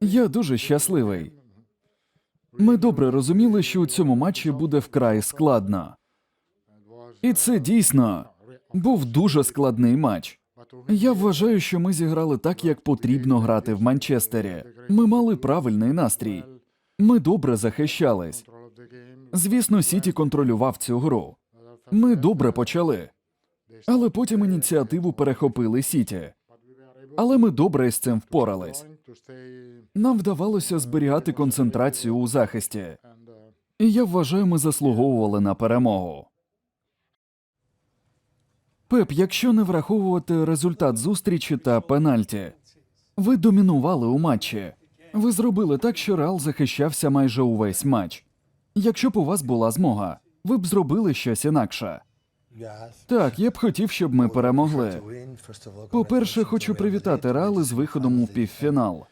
Я дуже щасливий. Ми добре розуміли, що у цьому матчі буде вкрай складно. І це дійсно був дуже складний матч. Я вважаю, що ми зіграли так, як потрібно грати в Манчестері. Ми мали правильний настрій. Ми добре захищались. Звісно, Сіті контролював цю гру. Ми добре почали. Але потім ініціативу перехопили Сіті. Але ми добре з цим впорались. Нам вдавалося зберігати концентрацію у захисті. І я вважаю, ми заслуговували на перемогу. Пеп, якщо не враховувати результат зустрічі та пенальті, ви домінували у матчі. Ви зробили так, що Реал захищався майже увесь матч. Якщо б у вас була змога, ви б зробили щось інакше. Так, я б хотів, щоб ми перемогли. По-перше, хочу привітати Реал із виходом у півфінал.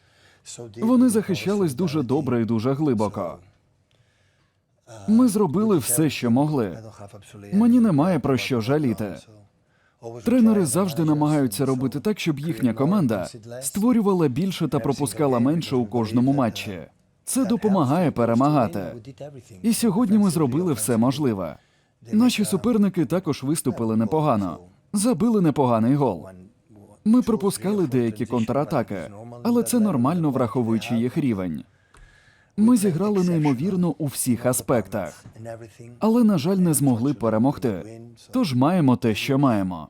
Вони захищались дуже добре і дуже глибоко. Ми зробили все, що могли. Мені немає про що жаліти. Тренери завжди намагаються робити так, щоб їхня команда створювала більше та пропускала менше у кожному матчі. Це допомагає перемагати. І сьогодні ми зробили все можливе. Наші суперники також виступили непогано, забили непоганий гол. Ми пропускали деякі контратаки, але це нормально, враховуючи їх рівень. Ми зіграли неймовірно у всіх аспектах, але, на жаль, не змогли перемогти. Тож маємо те, що маємо.